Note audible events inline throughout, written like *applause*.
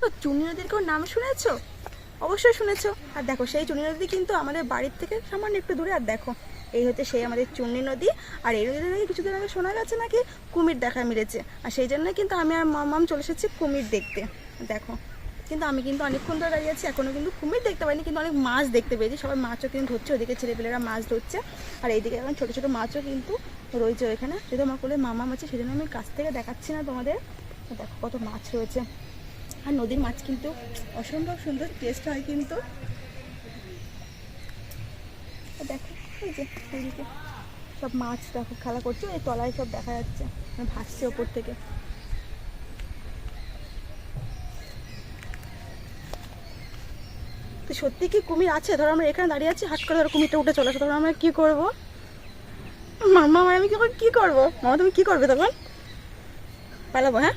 দেখো, চুনি নদীর কেউ নাম শুনেছো? অবশ্যই শুনেছো। আর দেখো, সেই চুনি নদী কিন্তু আমাদের বাড়ির থেকে সামান্য একটু দূরে। আর দেখো, এই হচ্ছে সেই আমাদের চুন্নি নদী। আর এই নদীতে নাকি কিছুদিন আগে শোনা গেছে নাকি? কুমির দেখা মিলেছে। আর সেই জন্য কিন্তু আমি আর মামাম চলে এসেছি কুমির দেখতে। দেখো, কিন্তু আমি কিন্তু অনেকক্ষণ ধরে দাঁড়িয়ে আছি এখনও কিন্তু কুমির দেখতে পাইনি, কিন্তু অনেক মাছ দেখতে পেয়েছি। সবাই মাছও কিন্তু ধরছে, ওদিকে ছেলেপেলেরা মাছ ধরছে। আর এইদিকে এখন ছোটো ছোটো মাছও কিন্তু রয়েছে ওইখানে। যেহেতু আমার কোলে মামা মাছ সেই জন্য আমি কাছ থেকে দেখাচ্ছি না তোমাদের। দেখো, কত মাছ রয়েছে। আর নদীর মাছ কিন্তু অসম্ভব সুন্দর টেস্ট হয় কিন্তু। দেখো, এই যে সব মাছ দেখো, খেলা করছে এই তলায় সব দেখা যাচ্ছে মানে ভাসছে ওপর থেকে। তো সত্যি কি কুমির আছে? ধরো আমরা এখানে দাঁড়িয়ে আছি, হাট করে ধরো কুমিরটা উঠে চলে আসে। তখন আমরা কি করব? মামা আমি কি কি করব? মামা, তুমি কি করবে তখন? পালাবো হ্যাঁ?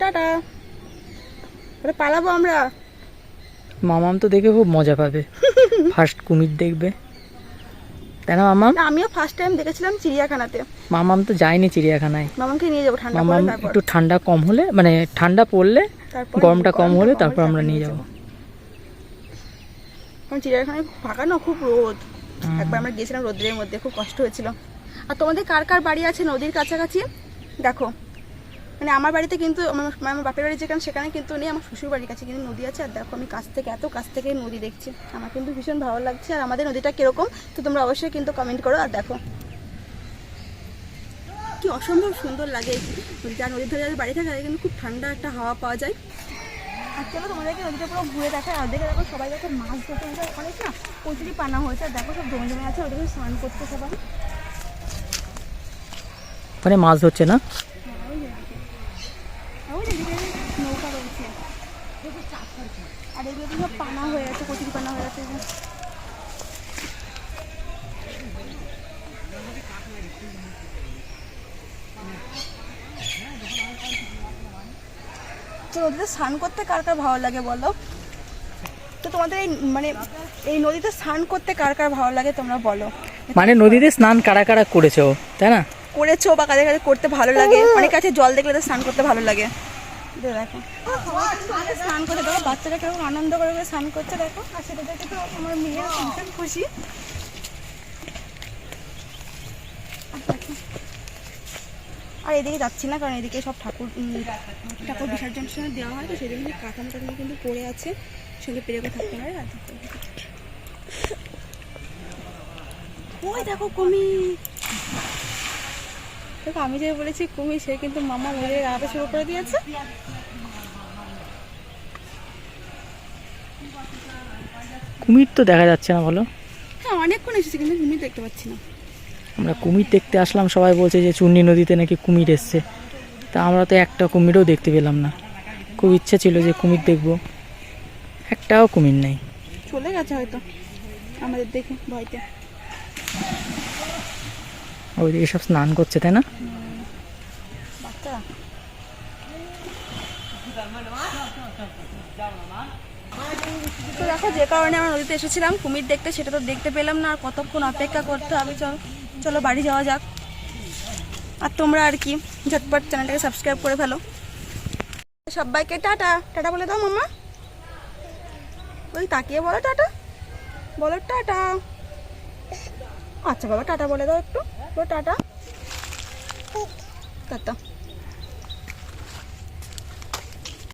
টাটা। ওটা পালাবো আমরা। মামাম তো দেখে খুব মজা পাবে। *laughs* ফার্স্ট কুমির দেখবে। তাই না মামাম? আমিও ফার্স্ট টাইম দেখেছিলাম চিড়িয়াখানাতে। মামাম তো যায়নি চিড়িয়াখানায়। মামাকে নিয়ে যাব ঠান্ডা মামাম একটু ঠান্ডা কম হলে মানে ঠান্ডা পড়লে তারপর গরমটা কম হলে তারপর আমরা নিয়ে যাব। চিড়িয়াখানায় ফাঁকা না খুব রোদ। একবার আমরা গিয়েছিলাম রোদ্রের মধ্যে খুব কষ্ট হয়েছিল। আর তোমাদের কার কার বাড়ি আছে নদীর কাছাকাছি? দেখো। মানে আমার বাড়িতে কিন্তু আমার বাপের বাড়ি যেখানে, সেখানে কিন্তু নেই আমার শ্বশুর বাড়ির কাছে কিন্তু নদী আছে। আর দেখো আমি কাছ থেকে, এত কাছ থেকে নদী দেখছি। আমার কিন্তু ভীষণ ভালো লাগছে। আর আমাদের নদীটা কীরকম, তো তোমরা অবশ্যই কিন্তু কমেন্ট করো আর দেখো। কি অসম্ভব সুন্দর লাগে যা নদীর ধারে যাদের বাড়ি থাকে কিন্তু খুব ঠান্ডা একটা হাওয়া পাওয়া যায়। আর চলো তোমাদেরকে নদীটা পুরো ঘুরে দেখায় আর দেখে দেখো সবাই দেখো মাছ ধরতে অনেক না প্রচুরই পানা হয়েছে। আর দেখো সব জমে জমে আছে ওদেরকে স্নান করতে সবাই। ওখানে মাছ ধরছে না আর ওই দিকে নৌকা রয়েছে আর এগুলো তো সব পানা হয়ে আছে কচুরি পানা হয়ে আছে তো নদীতে স্নান করতে কার কার ভালো লাগে বলো? তো তোমাদের এই মানে এই নদীতে স্নান করতে কার কার ভালো লাগে তোমরা বলো। মানে নদীতে স্নান কারা কারা করেছ তাই না? করেছ বা কাদের কাছে করতে ভালো লাগে? অনেক কাছে জল দেখলে তো স্নান করতে ভালো লাগে। দেখো। স্নান দেখো, বাচ্চারা আনন্দ করে স্নান করছে, দেখো। আর আমার ভীষণ খুশি। আর এদিকে যাচ্ছি না, কারণ এদিকে সব ঠাকুর ঠাকুর বিসর্জন সময় দেওয়া হয়, তো সেই জন্য কাঁথা কিন্তু পড়ে আছে, সঙ্গে পেরেকে থাকতে পারে, আর। ওই দেখো কুমির। দেখো আমি যে বলেছি কুমির সে কিন্তু মামা মেরে রাতে শুরু করে দিয়েছে। কুমির তো দেখা যাচ্ছে না বলো। হ্যাঁ অনেকক্ষণ এসেছি কিন্তু কুমির দেখতে পাচ্ছি না। আমরা কুমির দেখতে আসলাম সবাই বলছে যে চুন্নি নদীতে নাকি কুমির এসছে। তা আমরা তো একটা কুমিরও দেখতে পেলাম না। খুব ইচ্ছা ছিল যে কুমির দেখব। একটাও কুমির নেই। চলে গেছে হয়তো আমাদের দেখে ভয়তে। ওইদিকে সব স্নান করছে, তাই না? দেখো, যে কারণে আমরা নদীতে এসেছিলাম, কুমির দেখতে, সেটা তো দেখতে পেলাম না। আর কতক্ষণ অপেক্ষা করতে হবে, চল, চলো বাড়ি যাওয়া যাক। আর তোমরা আর কি, ঝটপট চ্যানেলটাকে সাবস্ক্রাইব করে ফেলো। সবাইকে টাটা। টাটা বলে দাও মামা ওই তাকিয়ে বলো টাটা। বলো টাটা। আচ্ছা বাবা টাটা বলে দাও একটু। টাটা। টাটা।